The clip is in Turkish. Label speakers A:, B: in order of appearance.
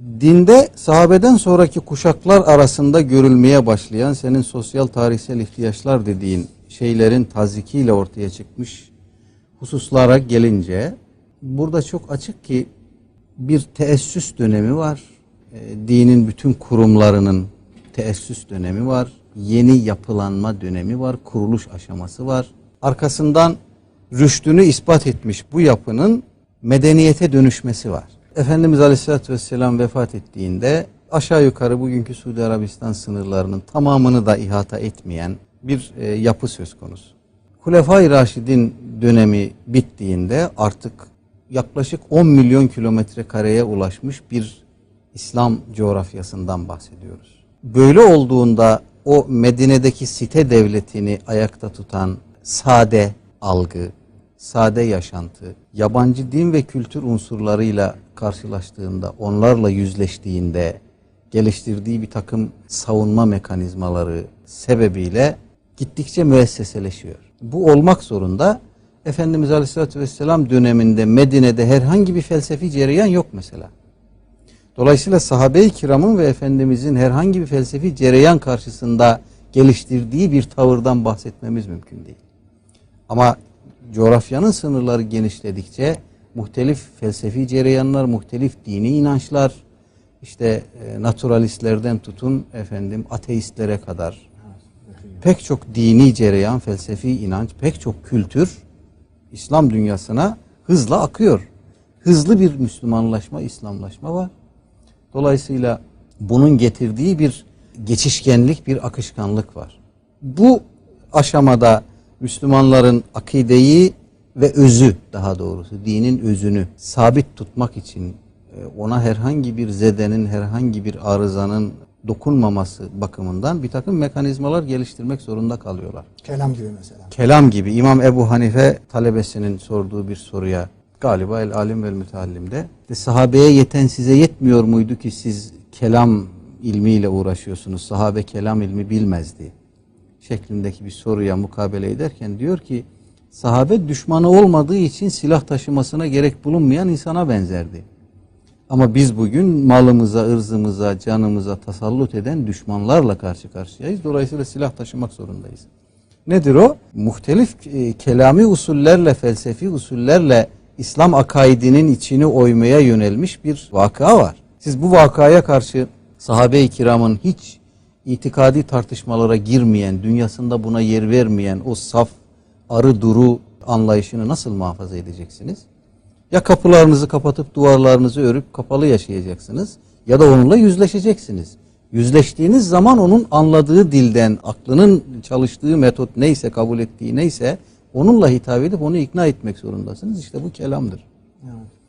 A: Dinde sahabeden sonraki kuşaklar arasında görülmeye başlayan senin sosyal tarihsel ihtiyaçlar dediğin şeylerin tazikiyle ortaya çıkmış hususlara gelince burada çok açık ki bir teessüs dönemi var. E, dinin bütün kurumlarının teessüs dönemi var. Yeni yapılanma dönemi var. Kuruluş aşaması var. Arkasından rüştünü ispat etmiş bu yapının medeniyete dönüşmesi var. Efendimiz Aleyhisselatü Vesselam vefat ettiğinde aşağı yukarı bugünkü Suudi Arabistan sınırlarının tamamını da ihata etmeyen bir e, yapı söz konusu. Hulefai Raşid'in dönemi bittiğinde artık yaklaşık 10 milyon kilometre kareye ulaşmış bir İslam coğrafyasından bahsediyoruz. Böyle olduğunda o Medine'deki site devletini ayakta tutan sade algı, sade yaşantı, yabancı din ve kültür unsurlarıyla karşılaştığında, onlarla yüzleştiğinde geliştirdiği bir takım savunma mekanizmaları sebebiyle gittikçe müesseseleşiyor. Bu olmak zorunda. Efendimiz Aleyhisselatü Vesselam döneminde Medine'de herhangi bir felsefi cereyan yok mesela. Dolayısıyla sahabe-i kiramın ve Efendimizin herhangi bir felsefi cereyan karşısında geliştirdiği bir tavırdan bahsetmemiz mümkün değil. Ama coğrafyanın sınırları genişledikçe muhtelif felsefi cereyanlar, muhtelif dini inançlar, işte e, naturalistlerden tutun efendim ateistlere kadar pek çok dini cereyan, felsefi inanç, pek çok kültür İslam dünyasına hızla akıyor. Hızlı bir Müslümanlaşma, İslamlaşma var. Dolayısıyla bunun getirdiği bir geçişkenlik, bir akışkanlık var. Bu aşamada Müslümanların akideyi ve özü daha doğrusu dinin özünü sabit tutmak için e, ona herhangi bir zedenin, herhangi bir arızanın dokunmaması bakımından bir takım mekanizmalar geliştirmek zorunda kalıyorlar.
B: Kelam gibi mesela.
A: Kelam gibi İmam Ebu Hanife talebesinin sorduğu bir soruya galiba El Alim ve Müteallim'de de sahabeye yeten size yetmiyor muydu ki siz kelam ilmiyle uğraşıyorsunuz. Sahabe kelam ilmi bilmezdi. Şeklindeki bir soruya mukabele ederken diyor ki sahabe düşmanı olmadığı için silah taşımasına gerek bulunmayan insana benzerdi. Ama biz bugün malımıza, ırzımıza, canımıza tasallut eden düşmanlarla karşı karşıyayız. Dolayısıyla silah taşımak zorundayız. Nedir o? Muhtelif e, kelami usullerle, felsefi usullerle İslam akaidinin içini oymaya yönelmiş bir vaka var. Siz bu vakaya karşı sahabe-i kiramın hiç itikadi tartışmalara girmeyen, dünyasında buna yer vermeyen o saf, arı duru anlayışını nasıl muhafaza edeceksiniz? Ya kapılarınızı kapatıp duvarlarınızı örüp kapalı yaşayacaksınız ya da onunla yüzleşeceksiniz. Yüzleştiğiniz zaman onun anladığı dilden, aklının çalıştığı metot neyse, kabul ettiği neyse onunla hitap edip onu ikna etmek zorundasınız. İşte bu kelamdır.
B: Evet.